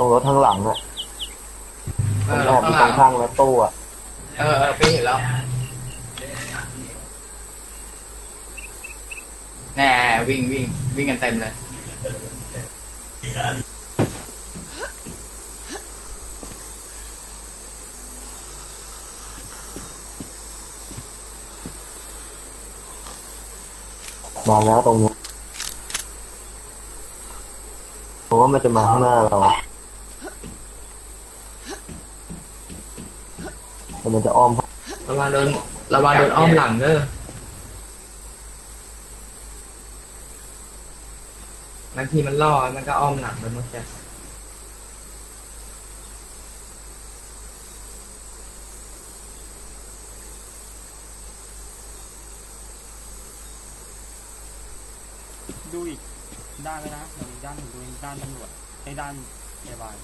รงรถข้างหลังอะเอมันอแอบอยู่ข้างหตลัรงงข้างรถตู้อะเออเออพี่เห็นแล้วแน่วิ่งวิ่งวิ่งกันเต็มเลยมาแล้วตรงนี้ผมว่ามันจะมาข้างหน้าเรา แต่มันจะอ้อมระวังโดนระวังโดนอ้อมหลังเด้อบางทีมันล่อมันก็อ้อมหลังไปหมดแกดูอีกด้านเลยนะเดี๋ยวอีกด้านหนึ่งดูอีกด้านตำรวจไอ้ด้านพยาบาล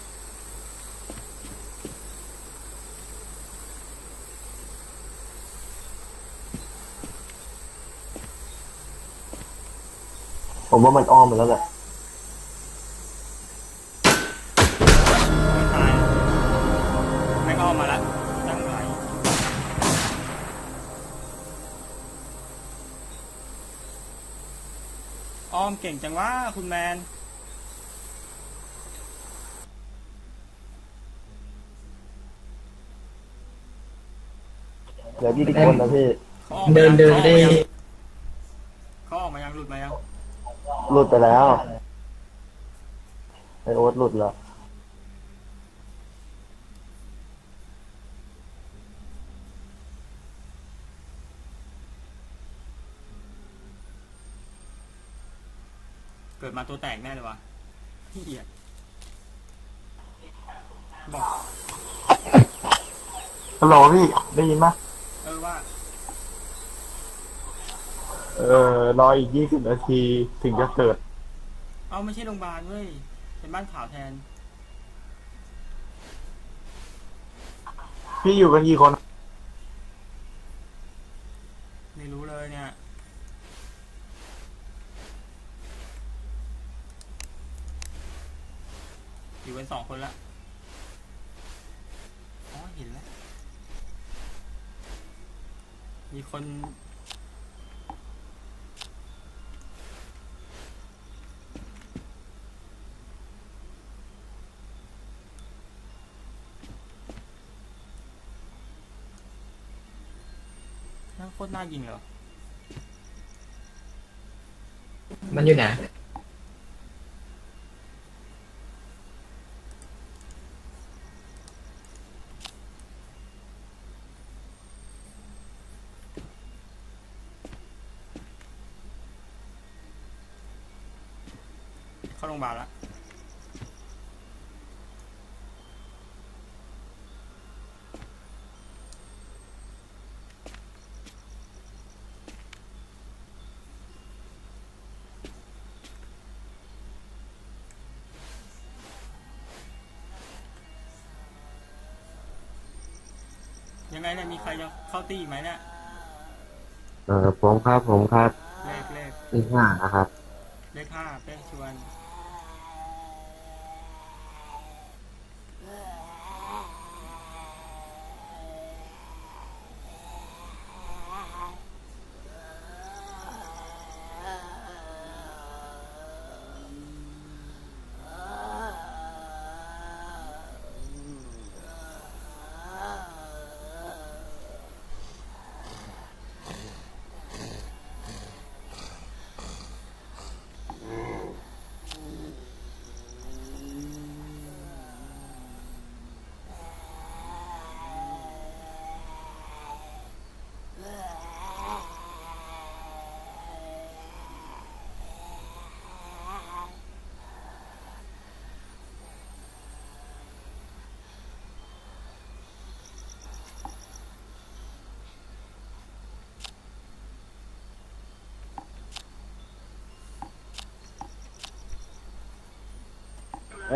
ผมว่ามันอ้อมไปแล้วแหละไม่ตายไม่อ้อมมาแล้วยังไหลอ้อมเก่งจังว่าคุณแมน เหลือยี่สิบคนนะพี่เขาออกมาเดินเดินได้ เขาออกมายังหลุดมายัง หลุดไปแล้ว ไอโอ๊ตหลุดแล้ว เกิดมาตัวแตกแน่เลยวะเฮียบอกฮัลโหลพี่ ได้ยินไหม เออว่า เออรออีกยี่สิบนาทีถึงจะเกิด เอาไม่ใช่โรงพยาบาลเว้ย เป็นบ้านข่าวแทน พี่อยู่กันกี่คน ไม่รู้เลยเนี่ย อยู่กันสองคนละ อ๋อ เห็นแล้ว มีคน นั่งโคตรน่ายิงเหรอ มันอยู่ไหนเข้าโรงพยาบาลละ ยังไงเนี่ยมีใครยังเข้าตีอีกไหมเนี่ยเออผมครับผมครับเลขเลขอีกห้านะครับ เลขห้าเป๊ะชวน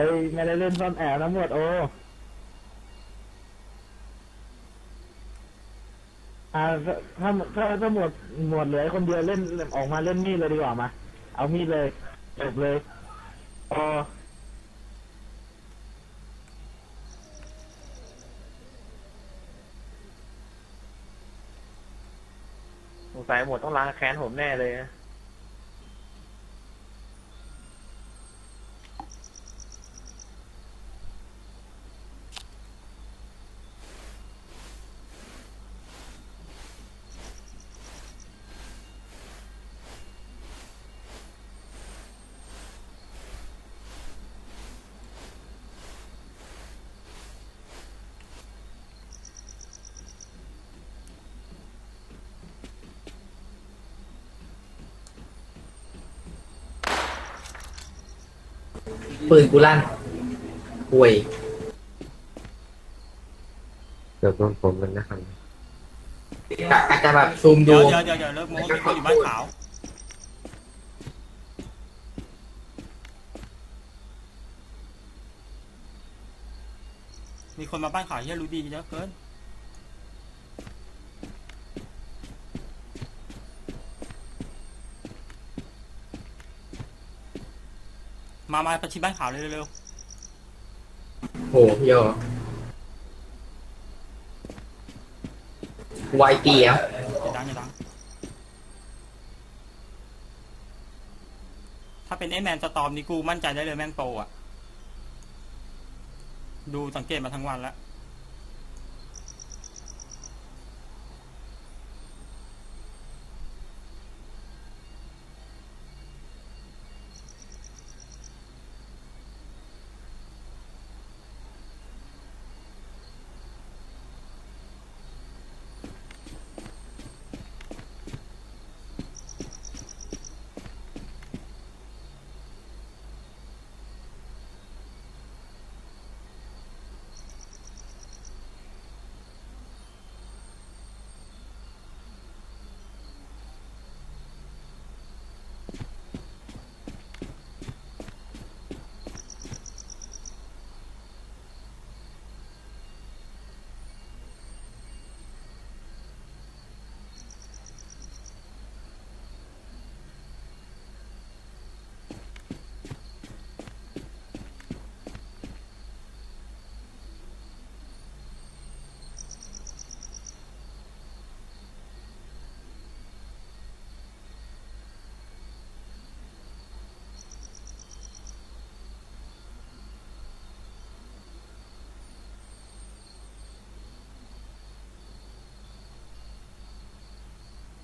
อ้ยไม่ได้เล่นซ่อนแอบนะหมวดโออ่าถ้าถ้าถ้าหมวดหมวดเหลือคนเดียวเล่นออกมาเล่นมีดเลยดีกว่ามา เอามีดเลยจบเลยพอสงสัยหมวดต้องล้างแค้นผมแน่เลยนะ ปืนกูลั่นห่วยเดี๋ยวโดนผมมันนะครับกะอาจจะแบบซูมเดี๋ดูยวเดี๋ยวเดี๋ยวเดี๋ยวเลิกโม้มีคนอยู่บ้านขาวมีคนมาบ้านขาวเฮียรู้ดีเยอะเกิน มามาประชิดบ้านขาวเลยเร็วโหพี่โยไวเตียวๆอย่าดังอย่าดัง ถ้าเป็นไอ้แมนสตอมนี่กูมั่นใจได้เลยแม่งโปรอะ ดูสังเกตมาทั้งวันแล้ว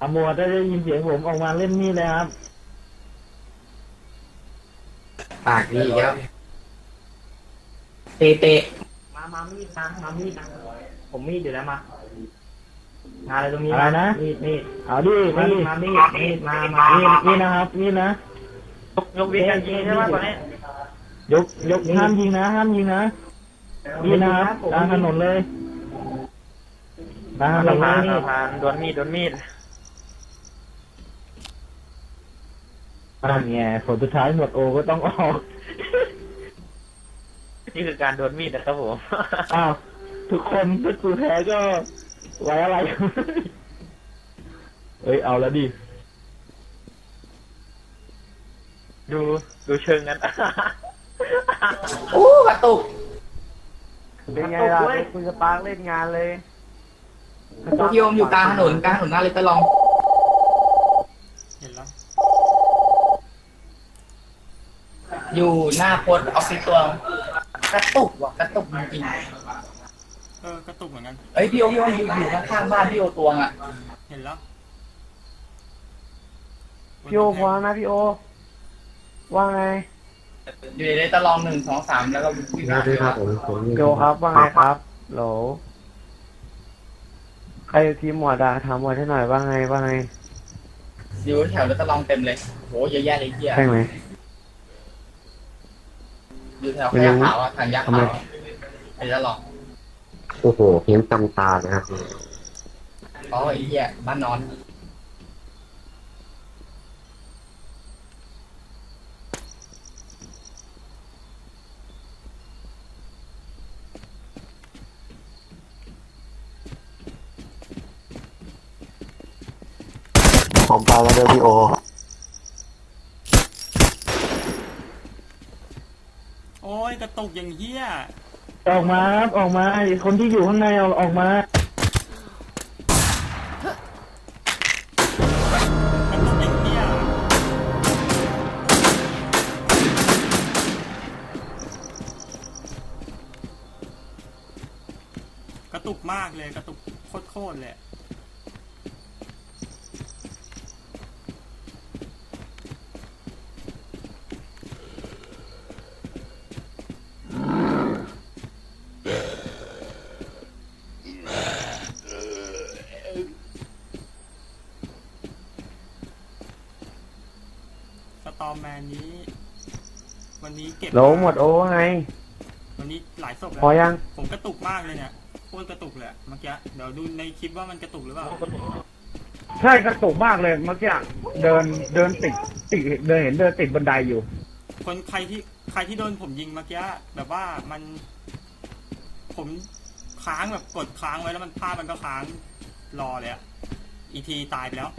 ตำรวจได้ยินเสียงผมออกมาเล่นมีดเลยครับปากดีอีกแล้วเตะเตะมามามีดมามามีดนะผมมีดอยู่แล้วมามาอะไรตรงนี้อะไรนะ มีดมีดเอาดิมามีดิดมามีดมีดมามามีดนี่นะครับนี่นะยกวิกันยิงใช่ไหมตอนนี้ยกยกห้ามยิงนะห้ามยิงนะนี่นะครับกลางถนนเลยกลางถนนเลยนี่โดนมีดโดนมีด นั่นไงผลสุดท้ายหมดโอก็ต้องออก นี่คือการโดนมีดนะครับผม อ้าวทุกคนถ้ากูแพ้ก็ไว้อะไร เอ้ยเอาแล้วดิ ดูดูเชิงนั้นโอ้กระตุกเป็นไงล่ะคุณสปาร์กเล่นงานเลยโตเกียวมอยู่กลางถนนกลางถนนหน้าเลยตะลอง เห็นแล้ว อยู่หน้าโพสต์ออฟฟิศตัว กระตุกว่ะกระตุกจริงเออกระตุกเหมือนกัน ๆเอ้ยพี่โอพี่โออยู่อยู่ข้างๆบ้านพี่โอตวงอะเห็นแล้วพี่โอพอนะพี่โอ ว่าไงอยู่ในตะลองหนึ่งสองสามแล้วก็วิ่งสวัมาสดีครับผมผมมีโยครับว่าไงครับโหลใครอยู่ทีมหมวดอะถามหมวดให้หน่อยว่าไงว่าไงอยู่แถวในตะลองเต็มเลยโหเยอะแยะเลยเฮียใช่ไหม อยู่แถวขยะขาวอะทางยักษ์ขาวอะไอ้ตะลองโอ้โหเห็นตำตาเลยครับอ๋อไอ้เหี้ยบ้านนอนผมไปแล้วเด้อพี่โอ ตกอย่างเฮี้ยออกมาครับออกมาคนที่อยู่ข้างในเอาออกมากระตุกมากเลยกระตุกโคตรๆเลย มแมนนี้ วันนี้เก็บโหลหมดโอ้ไง วันนี้หลายศพแล้วพอยัง ผมกระตุกมากเลยเนี่ยโคตรกระตุกเลยอะเมื่อกี้เดี๋ยวดูในคลิปว่ามันกระตุกหรือเปล่าใช่กระตุกมากเลยเมื่อกี้เดินเดินติดติดเดินเห็นเดินติดบันไดอยู่ คนใครที่ใครที่โดนผมยิงเมื่อกี้แบบว่ามัน ผมค้างแบบกดค้างไว้แล้วมันภาพมันก็ค้างรอเลยอะอีทีตายไปแล้ว